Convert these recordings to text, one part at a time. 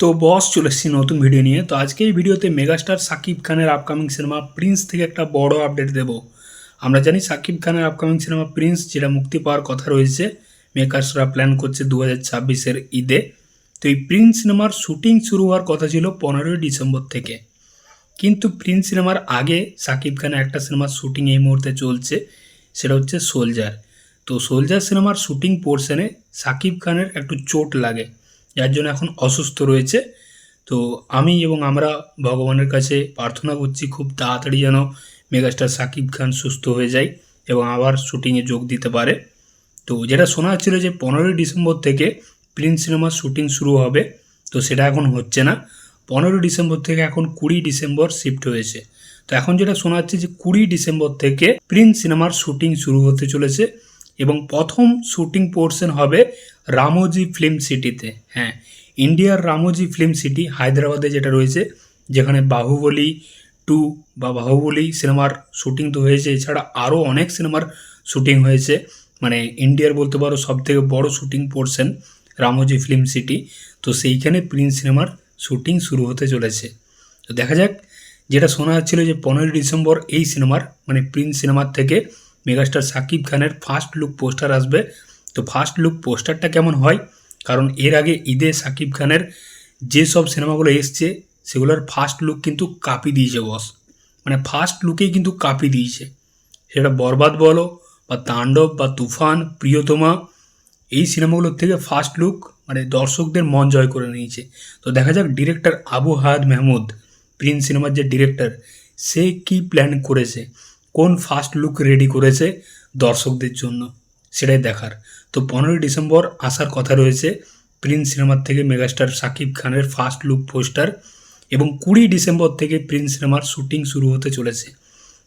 তো বস, চলে এসেছি নতুন ভিডিও নিয়ে। তো আজকে এই ভিডিওতে মেগাস্টার সাকিব খানের আপকামিং সিনেমা প্রিন্স থেকে একটা বড় আপডেট দেব। আমরা জানি সাকিব খানের আপকামিং সিনেমা প্রিন্স যেটা মুক্তি পাওয়ার কথা রয়েছে মেকার্সরা প্ল্যান করছে দু হাজার ছাব্বিশের ঈদে। তো এই প্রিন্স সিনেমার শুটিং শুরু হওয়ার কথা ছিল পনেরোই ডিসেম্বর থেকে। কিন্তু প্রিন্স সিনেমার আগে সাকিব খানের একটা সিনেমার শুটিং এই মুহূর্তে চলছে, সেটা হচ্ছে সোলজার তো সোলজার সিনেমার শুটিং পোর্শনে সাকিব খানের একটু চোট লাগে। যার জন্য এখন অসুস্থ রয়েছে। তো আমি এবং আমরা ভগবানের কাছে প্রার্থনা করছি, খুব তাড়াতাড়ি যেন মেগাস্টার সাকিব খান সুস্থ হয়ে যায় এবং আবার শুটিংয়ে যোগ দিতে পারে। তো যেটা শোনা যাচ্ছিল যে পনেরোই ডিসেম্বর থেকে প্রিন্স সিনেমার শুটিং শুরু হবে, তো সেটা এখন হচ্ছে না। পনেরোই ডিসেম্বর থেকে এখন কুড়ি ডিসেম্বর শিফট হয়েছে। তো এখন যেটা শোনা যাচ্ছে যে কুড়ি ডিসেম্বর থেকে প্রিন্স সিনেমার শুটিং শুরু হতে চলেছে। এবং প্রথম শুটিং পোর্শন হবে রামোজি ফিল্ম সিটিতে হ্যাঁ ইন্ডিয়ার রামোজি ফিল্ম সিটি হায়দ্রাবাদে যেটা রয়েছে, যেখানে বাহুবলী টু বা বাহুবলী সিনেমার শুটিং তো হয়েছে। এছাড়া আরও অনেক সিনেমার শুটিং হয়েছে। মানে ইন্ডিয়ার বলতে পারো সব থেকে বড় shooting portion Ramoji film city তো সেইখানে প্রিন্স সিনেমার শুটিং শুরু হতে চলেছে। তো দেখা যাক, যেটা শোনা যাচ্ছিল যে পনেরোই ডিসেম্বর এই সিনেমার মানে প্রিন্স সিনেমার থেকে মেগাস্টার সাকিব খানের ফার্স্ট লুক পোস্টার আসবে। তো ফার্স্ট লুক পোস্টারটা কেমন হয়? কারণ এর আগে ঈদে সাকিব খানের যে সব সিনেমাগুলো এসছে, সেগুলোর ফার্স্ট লুক কিন্তু কাপি দিয়েছে বস মানে ফার্স্ট লুকেই কিন্তু কাপি দিয়েছে। সেটা বরবাদ বলো বা তাণ্ডব বা তুফান, প্রিয়তমা, এই সিনেমাগুলোর থেকে ফার্স্ট লুক মানে দর্শকদের মন জয় করে নিয়েছে। তো দেখা যাক ডিরেক্টর আবু হায়াত মেহমুদ প্রিন্স সিনেমার যে ডিরেক্টর সে কি প্ল্যান করেছে? কোন ফার্স্ট লুক রেডি করেছে দর্শকদের জন্য? সেটাই দেখার। তো পনেরোই ডিসেম্বর আসার কথা রয়েছে প্রিন্স সিনেমার থেকে মেগাস্টার সাকিব খানের ফার্স্ট লুক পোস্টার এবং কুড়ি ডিসেম্বর থেকে প্রিন্স সিনেমার শুটিং শুরু হতে চলেছে।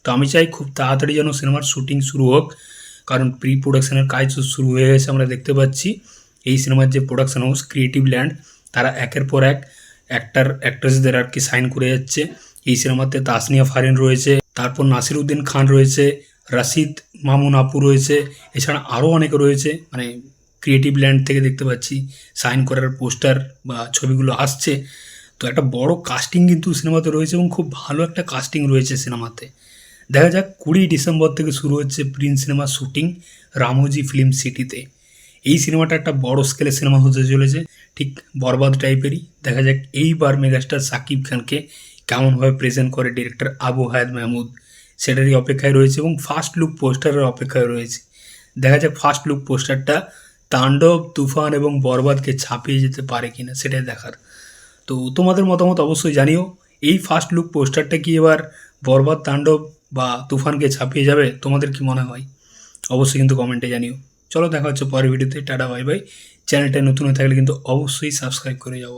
তো আমি চাই খুব তাড়াতাড়ি যেন সিনেমার শুটিং শুরু হোক, কারণ প্রি প্রোডাকশনের কাজ শুরু হয়ে গেছে আমরা দেখতে পাচ্ছি। এই সিনেমার যে প্রোডাকশন হাউস ক্রিয়েটিভ ল্যান্ড তারা একের পর এক অ্যাক্টার অ্যাক্ট্রেসদের আর কি সাইন করে যাচ্ছে। এই সিনেমাতে তাসনিয়া ফারিন রয়েছে। তারপর নাসিরউদ্দিন খান রয়েছে, রাশিদ মামুন আপু রয়েছে, এছাড়া আরও অনেকে রয়েছে মানে ক্রিয়েটিভ ল্যান্ড থেকে দেখতে পাচ্ছি সাইন করার পোস্টার বা ছবিগুলো আসছে। তো একটা বড় কাস্টিং কিন্তু সিনেমাতে রয়েছে এবং খুব ভালো একটা কাস্টিং রয়েছে সিনেমাতে। দেখা যাক, কুড়ি ডিসেম্বর থেকে শুরু হচ্ছে প্রিন্স সিনেমার শুটিং রামোজি ফিল্ম সিটিতে এই সিনেমাটা একটা বড় স্কেলের সিনেমা হতে চলেছে, ঠিক বরবাদ টাইপেরই দেখা যাক, এইবার মেগাস্টার সাকিব খানকে কেমনভাবে প্রেজেন্ট করে ডিরেক্টর আবু হায়াত মাহমুদ, সেটারই অপেক্ষায় রয়েছে এবং ফার্স্ট লুক পোস্টারের অপেক্ষায় রয়েছে। দেখা যাক ফার্স্ট লুক পোস্টারটা তাণ্ডব, তুফান এবং বরবাদকে ছাপিয়ে যেতে পারে কিনা, সেটাই দেখার। তো তোমাদের মতামত অবশ্যই জানিও, এই ফার্স্ট লুক পোস্টারটা কি এবার বরবাদ, তাণ্ডব বা তুফানকে ছাপিয়ে যাবে, তোমাদের কি মনে হয়? অবশ্যই কিন্তু কমেন্টে জানিও। চলো দেখা হচ্ছে পরের ভিডিওতে টাটা বাই বাই চ্যানেলটা নতুন হয়ে থাকলে কিন্তু অবশ্যই সাবস্ক্রাইব করে যাও